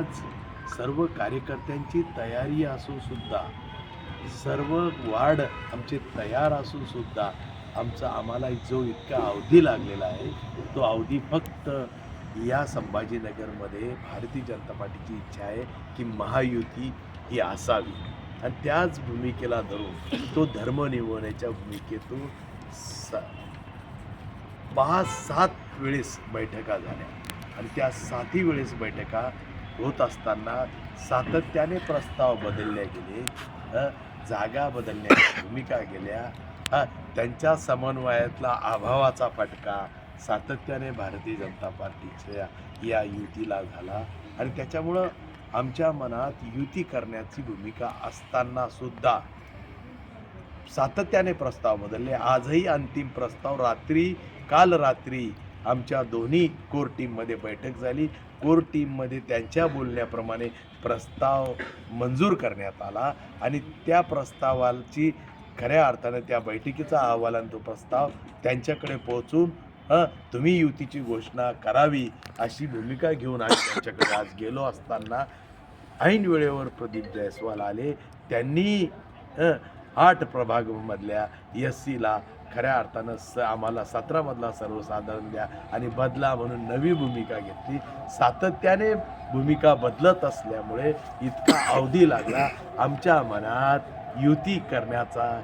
आज सर्व कार्यकर्त्यांची तयारी असून सुद्धा सर्व वाढ आमचे तयार असून सुद्धा आमचा आम्हाला जो इतका अवधी लागलेला आहे तो अवधी फक्त या संभाजीनगरमध्ये भारतीय जनता पार्टीची इच्छा आहे की महायुती ही असावी. आणि त्याच भूमिकेला धरून तो धर्म निवडण्याच्या भूमिकेतून स पाच सात वेळेस बैठका झाल्या. आणि त्या सातही वेळेस बैठका होत असताना सातत्याने प्रस्ताव बदलले गेले. जागा बदलण्याच्या भूमिका गेल्या. त्यांच्या समन्वयातला अभावाचा फटका सातत्याने भारतीय जनता पार्टीच्या या युतीला झाला. आणि त्याच्यामुळं आमच्या मनात युती करण्याची भूमिका असताना सुद्धा सातत्याने प्रस्ताव बदलले. आजही अंतिम प्रस्ताव रात्री काल रात्री आमच्या दोन्ही कोर टीममध्ये बैठक झाली. कोर टीममध्ये त्यांच्या बोलण्याप्रमाणे प्रस्ताव मंजूर करण्यात आला आणि त्या प्रस्तावाची खऱ्या अर्थाने त्या बैठकीचा अहवाल आणि तो प्रस्ताव त्यांच्याकडे पोहोचून हं तुम्ही युतीची घोषणा करावी अशी भूमिका घेऊन आम्ही त्यांच्याकडे आज गेलो असताना ऐन वेळेवर प्रदीप जयस्वाल आले. त्यांनी हं, आठ प्रभागमधल्या एस सीला खऱ्या अर्थानं स आम्हाला सतरामधला सर्वसाधारण द्या आणि बदला म्हणून नवी भूमिका घेतली. सातत्याने भूमिका बदलत असल्यामुळे इतका अवधी लागला. आमच्या मनात युती करण्याचा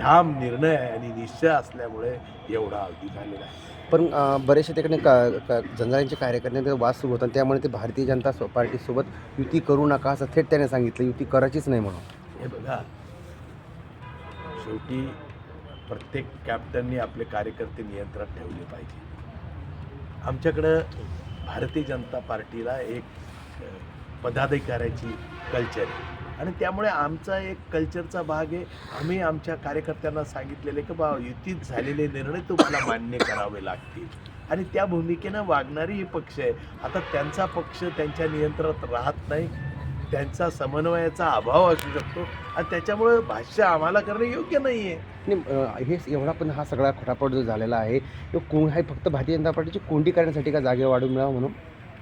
ठाम निर्णय आणि निश्चय असल्यामुळे एवढा अवधी झालेला आहे. पण अं, बरेचसे ठिकाणी का का जंजाऱ्यांचे कार्यकर्त्यांचे वाद सुरू होतात. त्यामुळे ते भारतीय जनता पार्टीसोबत युती करू नका असं थेट त्याने सांगितलं. युती करायचीच नाही म्हणून. हे बघा. शेवटी प्रत्येक कॅप्टननी आपले कार्यकर्ते नियंत्रणात ठेवले पाहिजे. आमच्याकडं भारतीय जनता पार्टीला एक पदाधिकाऱ्याची कल्चर आहे. आणि त्यामुळे आमचा एक कल्चरचा भाग आहे. आम्ही आमच्या कार्यकर्त्यांना सांगितलेले की बा युतीत झालेले निर्णय तुम्हाला मान्य करावे लागतील. आणि त्या भूमिकेनं वागणारी ही पक्ष आहे. आता त्यांचा पक्ष त्यांच्या नियंत्रणात राहत नाही. त्यांचा समन्वयाचा अभाव असू शकतो आणि त्याच्यामुळे भाष्य आम्हाला करणं योग्य नाही आहे हे एवढा पण हा सगळा खोटापट जो झालेला आहे तो कोण आहे फक्त भारतीय जनता पार्टीची कोंडी करण्यासाठी का जागे वाढून मिळावं म्हणून?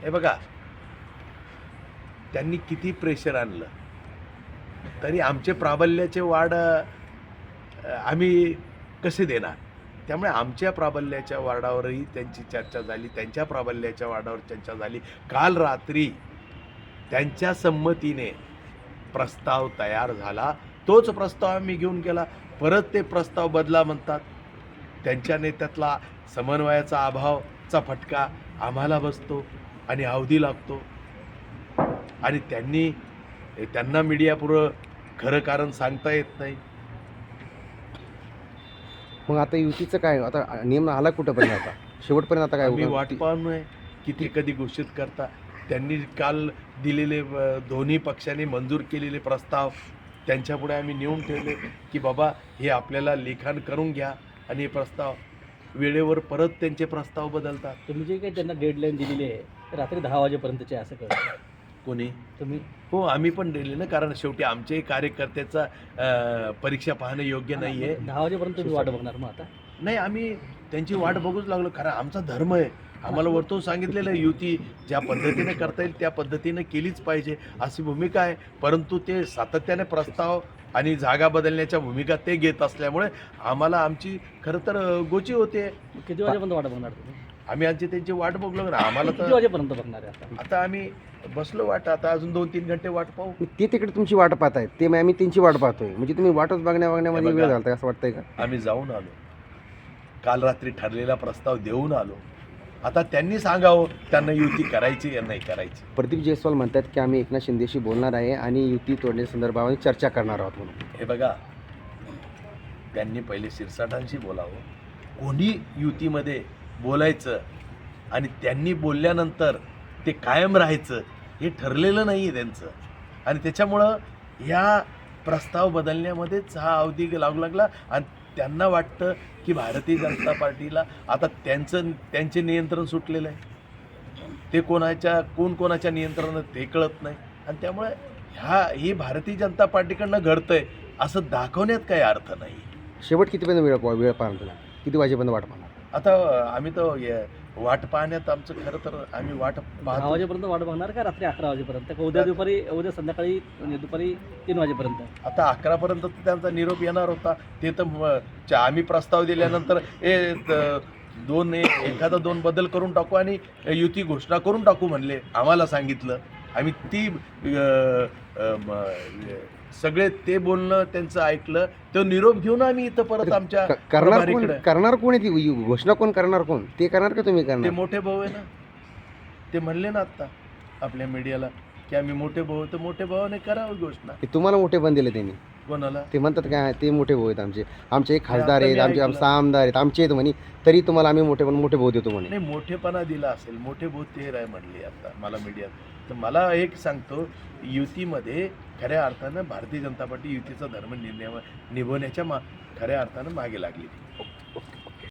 हे बघा त्यांनी किती प्रेशर आणलं. तरी आमचे प्राबल्याचे वाढ आम्ही कसे देणार? त्यामुळे आमच्या प्राबल्याच्या वाढावरही त्यांची चर्चा झाली त्यांच्या प्राबल्याच्या वाढावर चर्चा झाली. काल रात्री त्यांच्या संमतीने प्रस्ताव तयार झाला. तोच प्रस्ताव आम्ही घेऊन गेला. परत ते प्रस्ताव बदला म्हणतात. त्यांच्या नेत्यातला समन्वयाचा अभावचा फटका आम्हाला बसतो आणि अवधी लागतो. आणि त्यांनी त्यांना मीडियापुरं खरं कारण सांगता येत नाही. मग आता युतीचं काय? आता नियम आला कुठंपर्यंत आता? शेवटपर्यंत आता काय होणार? वाट पाहू नये की ते कधी घोषित करता. त्यांनी काल दिलेले दोन्ही पक्षांनी मंजूर केलेले प्रस्ताव त्यांच्यापुढे आम्ही नेऊन ठेवले की बाबा हे आपल्याला लिखाण करून घ्या आणि हे प्रस्ताव वेळेवर परत त्यांचे प्रस्ताव बदलतात. तुम्ही जे काही त्यांना डेडलाईन दिलेली आहे रात्री दहा वाजेपर्यंतचे असं कळतं. कोणी? तुम्ही? हो आम्ही पण दिले ना कारण शेवटी आमच्याही कार्यकर्त्याचा परीक्षा पाहणं योग्य नाही आहे दहा वाजेपर्यंत तुम्ही वाट बघणार मग आता? नाही आम्ही त्यांची वाट बघूच लागलो कारण आमचा धर्म आहे. आम्हाला वरतून सांगितलेलं आहे युती ज्या पद्धतीने करता येईल त्या पद्धतीने केलीच पाहिजे. अशी भूमिका आहे. परंतु ते सातत्याने प्रस्ताव आणि जागा बदलण्याच्या भूमिका ते घेत असल्यामुळे आम्हाला आमची खरं तर गोची होते. किती वाजेपर्यंत वाट बघणार तुम्ही? आम्ही आमची त्यांची वाट बघलो. ना आम्हाला किती तर वाजेपर्यंत बघणार आहे आता? आता आम्ही बसलो वाट. आता अजून दोन तीन घंटे वाट पाहू. मग ते तिकडे तुमची वाट पाहत आहेत ते मग आम्ही त्यांची वाट पाहतोय. म्हणजे तुम्ही वाटच बघण्या बघण्यामध्ये हे वेळ बघा. घालताय असं वाटतंय का? आम्ही जाऊन आलो. काल रात्री ठरलेला प्रस्ताव देऊन आलो. आता त्यांनी सांगावं त्यांना युती करायची या नाही करायची. प्रदीप जयस्वाल म्हणतात की आम्ही एकनाथ शिंदेशी बोलणार आहे आणि युती तोडण्याच्या संदर्भामध्ये चर्चा करणार आहोत म्हणून. हे बघा त्यांनी पहिले शिरसाटांशी बोलावं. कोणी युतीमध्ये बोलायचं आणि त्यांनी बोलल्यानंतर ते कायम राहायचं हे ठरलेलं नाही आहे त्यांचं. आणि त्याच्यामुळं ह्या प्रस्ताव बदलण्यामध्येच हा अवधी लागू लागला आणि त्यांना वाटतं की भारतीय जनता पार्टीला आता त्यांचं त्यांचे नियंत्रण सुटलेलं आहे. ते कोणाच्या कोण कोणाच्या नियंत्रणात ते कळत नाही. आणि त्यामुळे ह्या ही भारतीय जनता पार्टीकडनं घडतंय असं दाखवण्यात काही अर्थ नाही. शेवट कितीपर्यंत वेळ वेळ पाहणार किती वाजेपर्यंत वाट पाहणार? आता आम्ही तर वाट पाहण्यात आमचं खरं तर आम्ही वाट दहा पाहतो वाजेपर्यंत वाट बघणार का रात्री अकरा वाजेपर्यंत? का उद्या दुपारी उद्या संध्याकाळी म्हणजे दुपारी तीन वाजेपर्यंत? आता अकरापर्यंत तर त्यांचा निरोप येणार होता. ते तर म- आम्ही प्रस्ताव दिल्यानंतर ए त- दोन ए- एखादा दोन बदल करून टाकू आणि युती घोषणा करून टाकू म्हणले आम्हाला सांगितलं. आम्ही ती अ, अ, म- सगळे ते बोलणं त्यांचं ऐकलं तो निरोप घेऊन आम्ही इथं परत आमच्या करणार कोण? प्रभारीकडे. करणार कोण आहे ती? घोषणा कोण करणार कोण? ते करणार का तुम्ही ते करणार मोठे भाऊ आहे ना. ते म्हणले ना आत्ता आपल्या मीडियाला की आम्ही मोठे भाऊ आहे, तर मोठे भावाने करावं घोषणा. तुम्हाला मोठे बंद दिले त्यांनी. कोणाला? ते म्हणतात काय ते मोठे भाऊ आहेत आमचे. आमचे एक खासदार आहेत आमचे. सहा आमदार आहेत आमचे आहेत म्हणे. तरी तुम्हाला आम्ही मोठे पण मोठे भाऊ देतो म्हणे. नाही मोठेपणा दिला असेल मोठे भाऊ ते राय म्हणले आता मला मीडियात. तर मला एक सांगतो युतीमध्ये खऱ्या अर्थानं भारतीय जनता पार्टी युतीचा धर्म निर्णय निभवण्याच्या मा खऱ्या अर्थानं मागे लागली